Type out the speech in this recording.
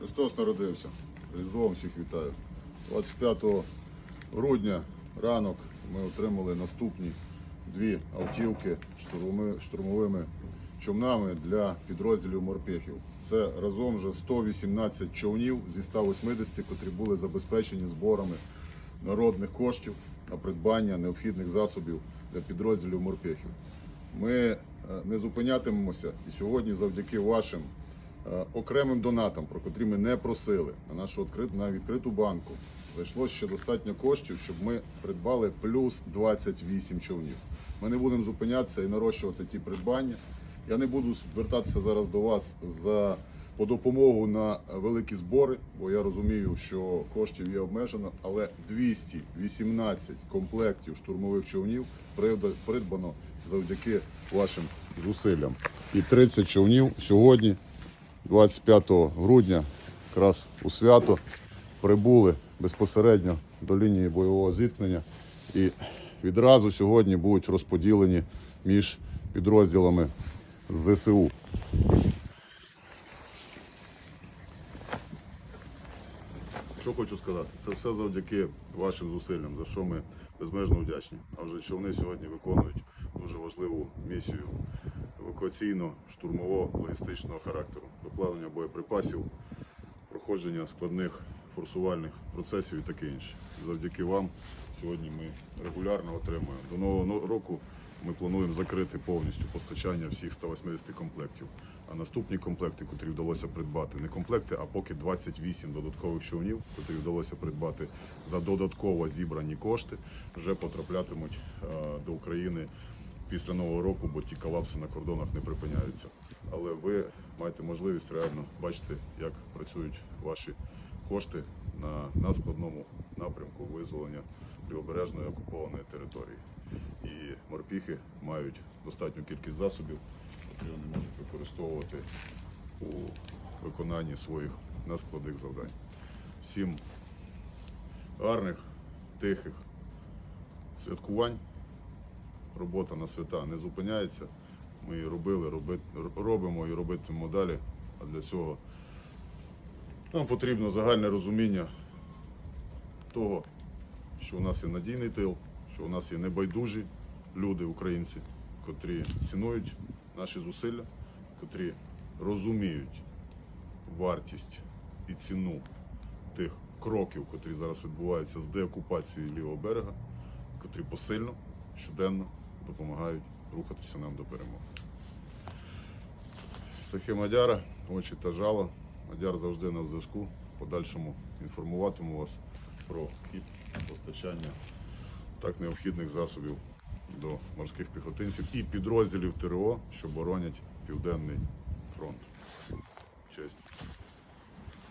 Христос народився. Різдвом всіх вітаю. 25 грудня ранок ми отримали наступні дві автівки штурмовими човнами для підрозділів морпехів. Це разом вже 118 човнів зі 180, котрі були забезпечені зборами народних коштів на придбання необхідних засобів для підрозділів морпехів. Ми е, не зупинятимемося і сьогодні, завдяки вашим окремим донатам, про котрі ми не просили на нашу відкриту, на відкриту банку, зайшло ще достатньо коштів, щоб ми придбали плюс 28 човнів. Ми не будемо зупинятися і нарощувати ті придбання. Я не буду звертатися зараз до вас за по допомогу на великі збори, бо я розумію, що коштів є обмежено, але 218 комплектів штурмових човнів прид- придбано завдяки вашим зусиллям. І 30 човнів сьогодні, 25 грудня, якраз у свято, прибули безпосередньо до лінії бойового зіткнення і відразу сьогодні будуть розподілені між підрозділами ЗСУ. Що хочу сказати, це все завдяки вашим зусиллям, за що ми безмежно вдячні. А вже човни сьогодні виконують дуже важливу місію евакуаційно-штурмово-логістичного характеру, доплавлення боєприпасів, проходження складних форсувальних процесів і таке інше. Завдяки вам сьогодні ми регулярно отримуємо. До нового року ми плануємо закрити повністю постачання всіх 180 комплектів. А наступні комплекти, котрі вдалося придбати, не комплекти, а поки 28 додаткових човнів, котрі вдалося придбати за додатково зібрані кошти, вже потраплятимуть е, до України після нового року, бо ті колапси на кордонах не припиняються. Але ви маєте можливість реально бачити, як працюють ваші кошти на надскладному напрямку визволення прибережної окупованої території. І морпіхи мають достатню кількість засобів, які вони можуть використовувати у виконанні своїх надскладних завдань. Всім гарних, тихих святкувань робота на свята не зупиняється. Ми її робили, роби- робимо і робитимемо далі. А для цього нам потрібно загальне розуміння того, що у нас є надійний тил, що у нас є небайдужі люди, українці, котрі цінують наші зусилля, котрі розуміють вартість і ціну тих кроків, котрі зараз відбуваються з деокупації лівого берега, котрі посильно, щоденно допомагають рухатися нам до перемоги. Птахи Мадяра, очі та жало. Мадяр завжди на зв'язку. Подальшому інформуватиму вас про хід постачання так необхідних засобів до морських піхотинців і підрозділів ТРО, що боронять Південний фронт. Честь.